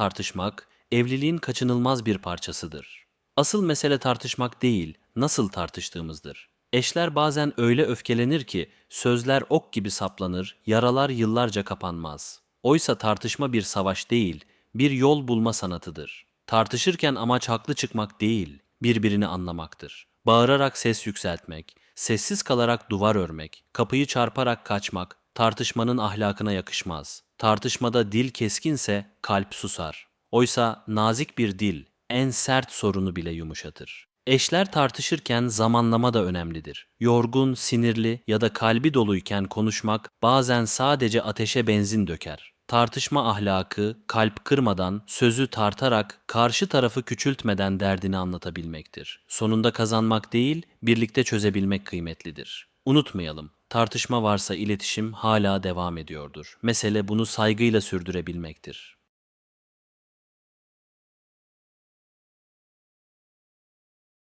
tartışmak evliliğin kaçınılmaz bir parçasıdır. Asıl mesele tartışmak değil, nasıl tartıştığımızdır. Eşler bazen öyle öfkelenir ki sözler ok gibi saplanır, yaralar yıllarca kapanmaz. Oysa tartışma bir savaş değil, bir yol bulma sanatıdır. Tartışırken amaç haklı çıkmak değil, birbirini anlamaktır. Bağırarak ses yükseltmek, sessiz kalarak duvar örmek, kapıyı çarparak kaçmak tartışmanın ahlakına yakışmaz. Tartışmada dil keskinse kalp susar. Oysa nazik bir dil en sert sorunu bile yumuşatır. Eşler tartışırken zamanlama da önemlidir. Yorgun, sinirli ya da kalbi doluyken konuşmak bazen sadece ateşe benzin döker. Tartışma ahlakı, kalp kırmadan, sözü tartarak, karşı tarafı küçültmeden derdini anlatabilmektir. Sonunda kazanmak değil, birlikte çözebilmek kıymetlidir. Unutmayalım, tartışma varsa iletişim hala devam ediyordur. Mesele bunu saygıyla sürdürebilmektir.